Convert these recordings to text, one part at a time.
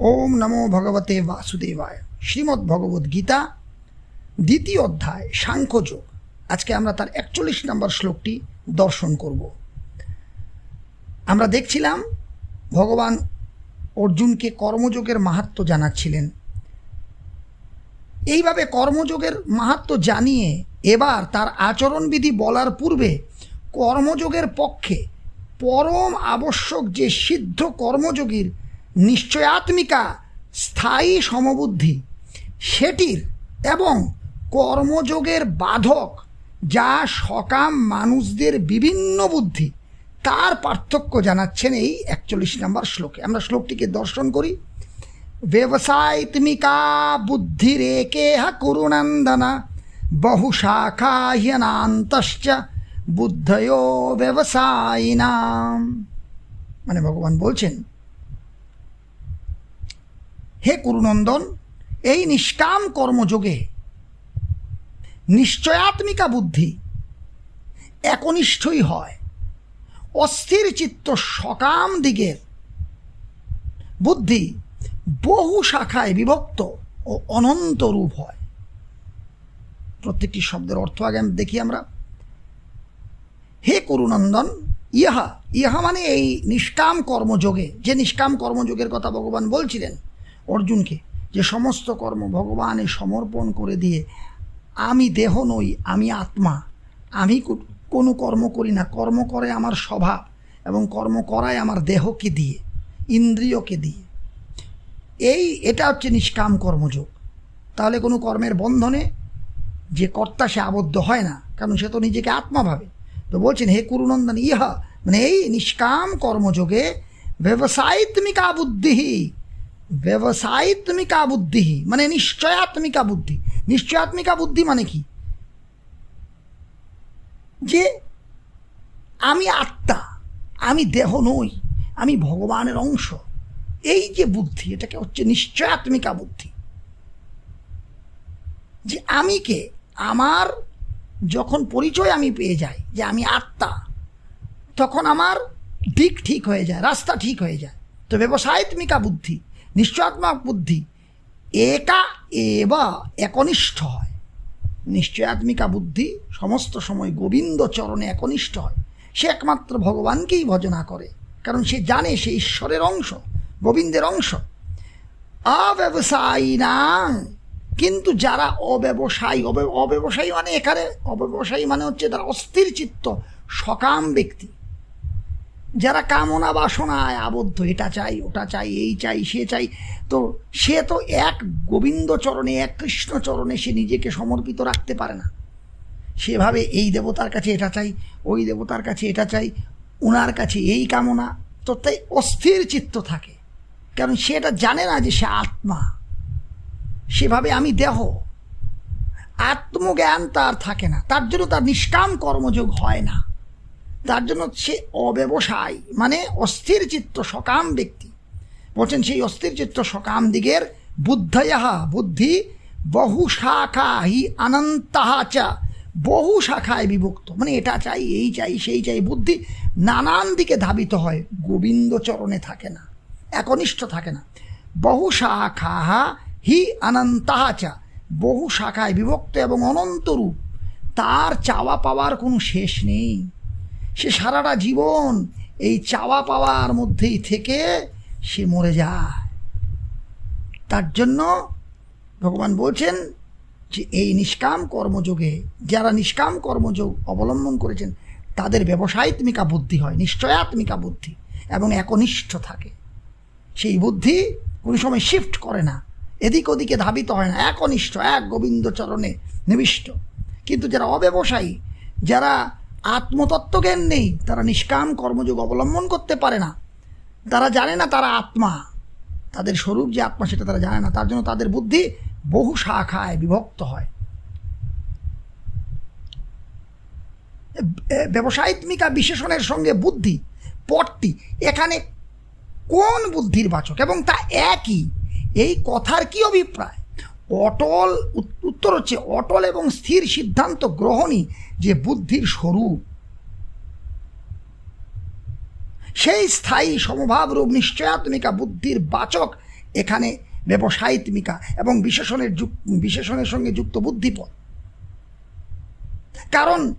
ওম নমো ভগবতে বাসুদেবায়। শ্রীমদ্ ভগবত গীতা দ্বিতীয় অধ্যায়, সাংখ্যযোগ। আজকে আমরা তার একচল্লিশ নম্বর শ্লোকটি দর্শন করব। আমরা দেখছিলাম, ভগবান অর্জুনকে কর্মযোগের মাহাত্ম জানাচ্ছিলেন। এইভাবে কর্মযোগের মাহাত্ম জানিয়ে এবার তার আচরণবিধি বলার পূর্বে কর্মযোগের পক্ষে পরম আবশ্যক যে সিদ্ধ কর্মযোগীর নিশ্চয়াত্মিকা, স্থায়ী সমবুদ্ধি, সেটির এবং কর্মযোগের বাধক, যা সকাম মানুষদের বিভিন্ন বুদ্ধি। তার পার্থক্য জানাচ্ছেন এই একচল্লিশ নম্বর শ্লোকে। আমরা শ্লোকটিকে দর্শন করি। ব্যবসায়িতমিকা বুদ্ধিরেকে কুরুনন্দনা বহুশাখাহ্যনান্তশ্চ বুদ্ধয় ব্যবসায়িনাম। মানে ভগবান বলছেন হে কুরুনন্দন এই নিষ্কাম কর্মযোগে নিশ্চয়াত্মিকা বুদ্ধি একনিষ্ঠই হয়। অস্থির চিত্ত সকাম দিগের বুদ্ধি বহু শাখায় বিভক্ত ও অনন্ত রূপ হয়। প্রত্যেকটি শব্দের অর্থ আগে দেখি আমরা। হে করুনন্দন ইহা ইহা মানে এই নিষ্কাম কর্মযোগে। যে নিষ্কাম কর্মযোগের কথা ভগবান বলছিলেন অর্জুনকে যে সমস্ত কর্ম ভগবানে সমর্পণ করে দিয়ে, আমি দেহ নই, আমি আত্মা, আমি কোনো কর্ম করি না। কর্ম করে আমার স্বভাব এবং কর্ম করায় আমার দেহকে দিয়ে, ইন্দ্রিয়কে দিয়ে। এই, এটা হচ্ছে নিষ্কাম কর্মযোগ। তাহলে কোনো কর্মের বন্ধনে যে কর্তা সে আবদ্ধ হয় না, কারণ সে তো নিজেকে আত্মা ভাবে। তো বলছেন, হে কুরুনন্দন, ইহা মানে এই নিষ্কাম কর্মযোগে ব্যবসায়িত্মিকা বুদ্ধি ব্যবসায়িত্মিকা বুদ্ধি মানে নিশ্চয়াত্মিকা বুদ্ধি নিশ্চয়াত্মিকা বুদ্ধি মানে কি? যে আমি আত্মা, আমি দেহ নই, আমি ভগবানের অংশ। এই যে বুদ্ধি, এটাকে হচ্ছে নিশ্চয়াত্মিকা বুদ্ধি যে আমি কে আমার যখন পরিচয় আমি পেয়ে যাই, যে আমি আত্মা, তখন আমার দিক ঠিক হয়ে যায়, রাস্তা ঠিক হয়ে যায়। তো ব্যবসায়িত্মিকা বুদ্ধি নিশ্চয়াত্মক বুদ্ধি। একা এবা একনিষ্ঠ হয়। নিশ্চয়াত্মিকা বুদ্ধি সমস্ত সময় গোবিন্দ চরণে একনিষ্ঠ হয়। সে একমাত্র ভগবানকেই ভজনা করে, কারণ সে জানে সে ঈশ্বরের অংশ, গোবিন্দের অংশ। অব্যবসায়ী না, কিন্তু যারা অব্যবসায়ী অব্য- অব্যবসায়ী মানে এখানে অব্যবসায়ী মানে হচ্ছে তারা অস্থির চিত্ত, সকাম ব্যক্তি। যারা কামনা বাসনায় আবদ্ধ, এটা চাই, ওটা চাই, এই চাই, সে চাই, তো সে তো এক গোবিন্দ চরণে, এক কৃষ্ণ চরণে সে নিজেকে সমর্পিত রাখতে পারে না। সেভাবে এই দেবতার কাছে এটা চাই, ওই দেবতার কাছে এটা চাই ওনার কাছে এই কামনা, তো তাই অস্থির চিত্ত থাকে। কারণ সে এটা জানে না যে সে আত্মা। সেভাবে আমি দেহ। আত্মজ্ঞান তার থাকে না, তার জন্য তার নিষ্কাম কর্মযোগ হয় না। তার জন্য সে অব্যবসায় মানে অস্থির চিত্ত সকাম ব্যক্তি। বলছেন, সেই অস্থির চিত্ত সকাম দিগের বুদ্ধয়া বুদ্ধি বহু শাখা হি অনন্তাহা চা, বহু শাখায় বিভক্ত। মানে এটা চাই, এই চাই, সেই চাই, বুদ্ধি নানান দিকে ধাবিত হয় গোবিন্দ চরণে থাকে না, একনিষ্ঠ থাকে না। বহু শাখা হি অনন্তাহা চা, বহু শাখায় বিভক্ত এবং অনন্তরূপ তার চাওয়া পাওয়ার কোনো শেষ নেই। সে সারাটা জীবন এই চাওয়া পাওয়ার মধ্যেই থেকে সে মরে যায়। তার জন্য ভগবান বলছেন যে, এই নিষ্কাম কর্মযোগে, যারা নিষ্কাম কর্মযোগ অবলম্বন করেছেন, তাদের ব্যবসায়িত্মিকা বুদ্ধি হয়, নিশ্চয়াত্মিকা বুদ্ধি, এবং একনিষ্ঠ থাকে। সেই বুদ্ধি কোনো সময় শিফট করে না, এদিক ওদিকে ধাবিত হয় না, একনিষ্ঠ, এক গোবিন্দ চরণে নিবিষ্ট। কিন্তু যারা অব্যবসায়ী, যারা আত্মতত্ত্বজ্ঞান নেই, তারা নিষ্কাম কর্মযোগ অবলম্বন করতে পারে না। তারা জানে না তারা আত্মা। তাদের স্বরূপ যে আত্মা, সেটা তারা জানে না। তার জন্য তাদের বুদ্ধি বহু শাখায় বিভক্ত হয়। ব্যবসায়িত্মিকা বিশেষণের সঙ্গে বুদ্ধি, পটটি, এখানে কোন বুদ্ধির বাচক? এবং তা একই, এই কথার কি অভিপ্রায়? অটল, উত- উত্তর হচ্ছে অটল এবং স্থির সিদ্ধান্ত গ্রহণই যে বুদ্ধির স্বরূপ সেই স্থায়ী সমভাব রূপ নিশ্চয়াত্মিকা বুদ্ধির বাচক এখানে ব্যবসায়িত্মিকা এবং বিশেষণের বিশেষণের সঙ্গে যুক্ত বুদ্ধিপদ। কারণ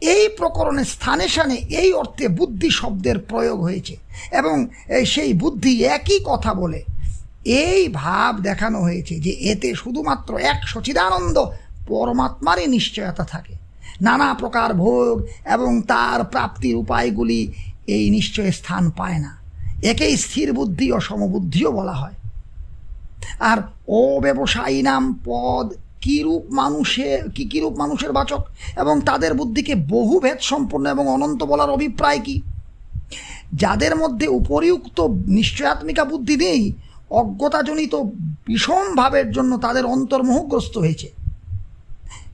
এই প্রকরণে স্থানে স্থানে এই অর্থে বুদ্ধি শব্দের প্রয়োগ হয়েছে এবং সেই বুদ্ধি একই কথা বলে এই ভাব দেখানো হয়েছে যে এতে শুধুমাত্র এক সচিদানন্দ পরমাত্মারই নিশ্চয়তা থাকে। নানা প্রকার ভোগ এবং তার প্রাপ্তির উপায়গুলি এই নিশ্চয় স্থান পায় না। একেই স্থির বুদ্ধি ও সমবুদ্ধিও বলা হয়। আর অব্যবসায়ী নাম পদ কিরূপ মানুষের কি কিরূপ মানুষের বাচক এবং তাদের বুদ্ধিকে বহুভেদ সম্পন্ন এবং অনন্ত বলার অভিপ্রায় কি? যাদের মধ্যে উপরিউক্ত নিশ্চয়াত্মিকা বুদ্ধি নেই অজ্ঞতাজনিত বিষম ভাবের জন্য তাদের অন্তর্মোহগ্রস্ত হয়েছে।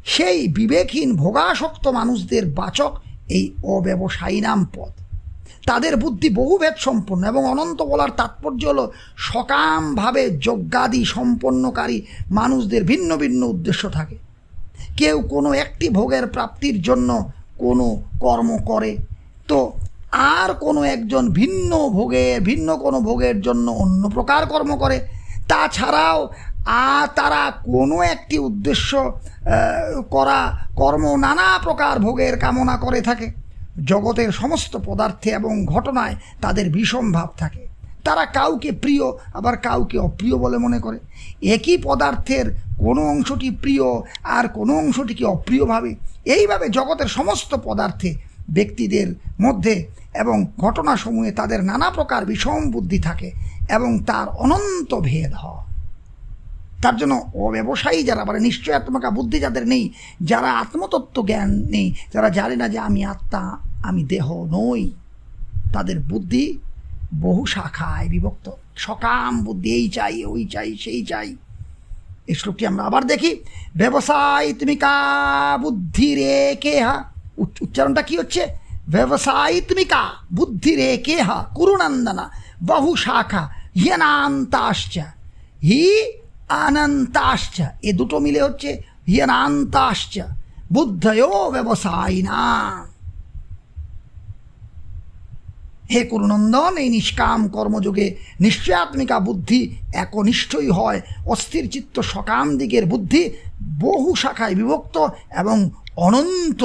সেই বিবেকহীন ভোগাসক্ত মানুষদের বাচক এই অব্যবসায়ী নাম পদ। তাদের বুদ্ধি বহুভেদ সম্পন্ন এবং অনন্ত বলার তাৎপর্য হল সকামভাবে যজ্ঞাদি সম্পন্নকারী মানুষদের ভিন্ন ভিন্ন উদ্দেশ্য থাকে। কেউ কোনো একটি ভোগের প্রাপ্তির জন্য কোনো কর্ম করে। তো আর কোনো একজন ভিন্ন ভোগে, ভিন্ন কোনো ভোগের জন্য অন্য প্রকার কর্ম করে। তাছাড়াও আর তারা কোনো একটি উদ্দেশ্য করা, কর্ম নানা প্রকার ভোগের কামনা করে থাকে। জগতের সমস্ত পদার্থে এবং ঘটনায় তাদের বিষম ভাব থাকে। তারা কাউকে প্রিয়, আবার কাউকে অপ্রিয় বলে মনে করে। একই পদার্থের কোনো অংশটি প্রিয় আর কোনো অংশটিকে অপ্রিয় ভাবে এইভাবে জগতের সমস্ত পদার্থে ব্যক্তিদের মধ্যে এবং ঘটনাসমূহে তাদের নানা প্রকার বিষম বুদ্ধি থাকে এবং তার অনন্ত ভেদ হয়। তার জন্য অব্যবসায়ী যারা মানে নিশ্চয়াত্মকা বুদ্ধি যাদের নেই, যারা আত্মতত্ত্ব জ্ঞান নেই, যারা জানে না যে আমি আত্মা, আমি দেহ নই, তাদের বুদ্ধি বহু শাখায় বিভক্ত। সকাম বুদ্ধি, এই চাই, ওই চাই, সেই চাই। এই শ্লোকটি আমরা আবার দেখি। ব্যবসায়িত্মিকা বুদ্ধি রে কেহা? উচ্চ- উচ্চারণটা কি হচ্ছে? ব্যবসায়িত্মিকা বুদ্ধি রে কেহা কুরুনন্দনা বহু শাখা হিয়নান্তাশ্চ হি অনন্তাশ্চ এ দুটো মিলে হচ্ছে হিয়নান্তাশ্চ বুদ্ধയോ ব্যবসায়িনা। হে করুনন্দন, এই নিষ্কাম কর্মযোগে নিশ্চয়াত্মিকা বুদ্ধি একনিষ্ঠই হয়। অস্থির চিত্ত সকাম দিকের বুদ্ধি বহু শাখায় বিভক্ত এবং অনন্ত